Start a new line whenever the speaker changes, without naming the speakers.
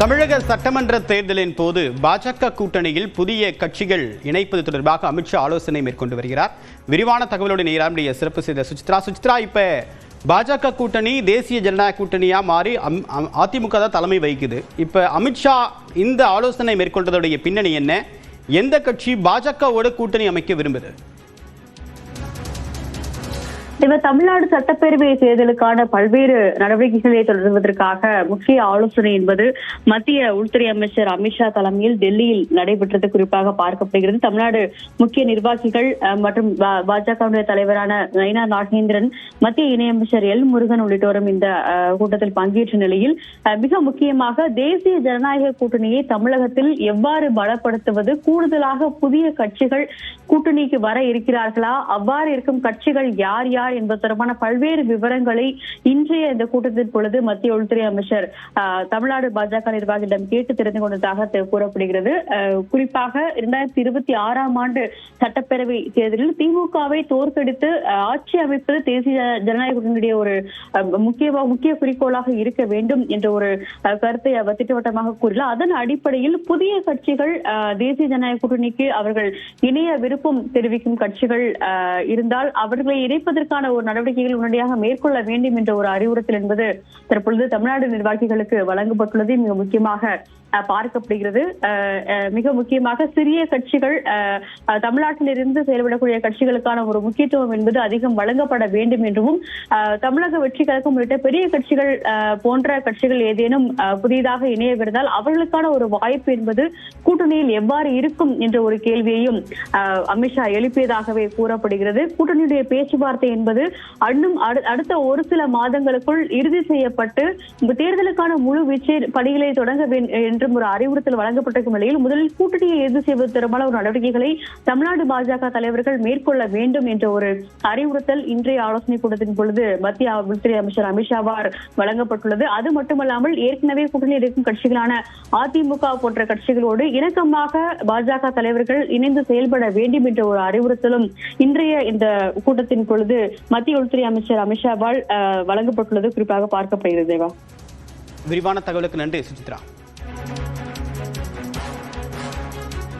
தமிழக சட்டமன்ற தேர்தலின் போது பாஜக கூட்டணியில் புதிய கட்சிகள் இணைப்பது தொடர்பாக அமித்ஷா ஆலோசனை மேற்கொண்டு வருகிறார். விரிவான தகவலோடு நேராமுடைய சிறப்பு செய்த சுசித்ரா. சுசித்ரா இப்ப பாஜக கூட்டணி தேசிய ஜனநாயக கூட்டணியா மாறி அம்- அம்- அதிமுக தான் தலைமை வகிக்குது. இப்ப அமித்ஷா இந்த ஆலோசனை மேற்கொண்டதுடைய பின்னணி என்ன? எந்த கட்சி பாஜகவோட கூட்டணி அமைக்க விரும்புது?
இவர் தமிழ்நாடு சட்டப்பேரவை தேர்தலுக்கான பல்வேறு நடவடிக்கைகளை தொடர்வதற்காக முக்கிய ஆலோசனை என்பது மத்திய உள்துறை அமைச்சர் அமித்ஷா தலைமையில் டெல்லியில் நடைபெற்றது. குறிப்பாக பார்க்கப்படுகிறது. தமிழ்நாடு முக்கிய நிர்வாகிகள் மற்றும் பாஜகவுடைய தலைவரான நயினா நாகேந்திரன் மத்திய இணையமைச்சர் எல் முருகன் உள்ளிட்டோரும் இந்த கூட்டத்தில் பங்கேற்ற நிலையில் மிக முக்கியமாக தேசிய ஜனநாயக கூட்டணியை தமிழகத்தில் எவ்வாறு பலப்படுத்துவது கூடுதலாக புதிய கட்சிகள் கூட்டணிக்கு வர இருக்கிறார்களா அவ்வாறு இருக்கும் கட்சிகள் யார் யார் என்பது தொடர்பான பல்வேறு விவரங்களை இன்றைய இந்த கூட்டத்தின் பொழுது மத்திய உள்துறை அமைச்சர் தமிழ்நாடு பாஜக நிர்வாகியிடம் கேட்டு தெரிந்து கொண்டதாக கூறப்படுகிறது. குறிப்பாக இரண்டாயிரத்தி இருபத்தி ஆறாம் ஆண்டு சட்டப்பேரவை தேர்தலில் திமுகவை தோற்கடித்து ஆட்சி அமைப்பது தேசிய ஜனநாயக கூட்டணியுடைய ஒரு முக்கிய முக்கிய குறிக்கோளாக இருக்க வேண்டும் என்ற ஒரு கருத்தை அவர் திட்டவட்டமாக கூறினார் அதன் அடிப்படையில் புதிய கட்சிகள் தேசிய ஜனநாயக கூட்டணிக்கு அவர்கள் இணைய விருப்பம் தெரிவிக்கும் கட்சிகள் இருந்தால் அவர்களை இணைப்பதற்கான ஒரு நடவடிக்கைகள் உடனடியாக மேற்கொள்ள வேண்டும் என்ற ஒரு அறிவுறுத்தல் என்பது தற்பொழுது தமிழ்நாடு நிர்வாகிகளுக்கு வழங்கப்பட்டுள்ளது மிக முக்கியமாக பார்க்கப்படுகிறது. மிக முக்கியமாக சிறிய கட்சிகள் தமிழ்நாட்டிலிருந்து செயல்படக்கூடிய கட்சிகளுக்கான ஒரு முக்கியத்துவம் என்பது அதிகம் வழங்கப்பட வேண்டும் என்றும் தமிழக வெற்றி கழகம் உள்ளிட்ட பெரிய கட்சிகள் போன்ற கட்சிகள் ஏதேனும் புதிதாக இணையவிருந்தால் அவர்களுக்கான ஒரு வாய்ப்பு என்பது கூட்டணியில் எவ்வாறு இருக்கும் என்ற ஒரு கேள்வியையும் அமித்ஷா எழுப்பியதாகவே கூறப்படுகிறது. கூட்டணியுடைய பேச்சுவார்த்தை என்பது என்பது அண்ணும் அடுத்த ஒரு சில மாதங்களுக்குள் இறுதி செய்யப்பட்டு இந்த தேர்தலுக்கான முழு வீச்சை பணிகளை தொடங்க என்றும் ஒரு அறிவுறுத்தல் வழங்கப்பட்டிருக்கும் நிலையில் முதலில் கூட்டணியை எதிர்த்து செய்வது தொடர்பான ஒரு நடவடிக்கைகளை தமிழ்நாடு பாஜக தலைவர்கள் மேற்கொள்ள வேண்டும் என்ற ஒரு அறிவுறுத்தல் இன்றைய ஆலோசனை கூட்டத்தின் பொழுது மத்திய உள்துறை அமைச்சர் அமித்ஷாவார் வழங்கப்பட்டுள்ளது. அது மட்டுமல்லாமல் ஏற்கனவே கூட்டணி இருக்கும் கட்சிகளான அதிமுக போன்ற கட்சிகளோடு இணக்கமாக பாஜக தலைவர்கள் இணைந்து செயல்பட வேண்டும் என்ற ஒரு அறிவுறுத்தலும் இன்றைய இந்த கூட்டத்தின் பொழுது மத்திய உள்துறை அமைச்சர் அமித்ஷாவால் அஹ், வழங்கப்பட்டுள்ளது குறிப்பாக பார்க்கப்படுகிறது தேவா.
விரிவான தகவலுக்கு நன்றி சுசித்ரா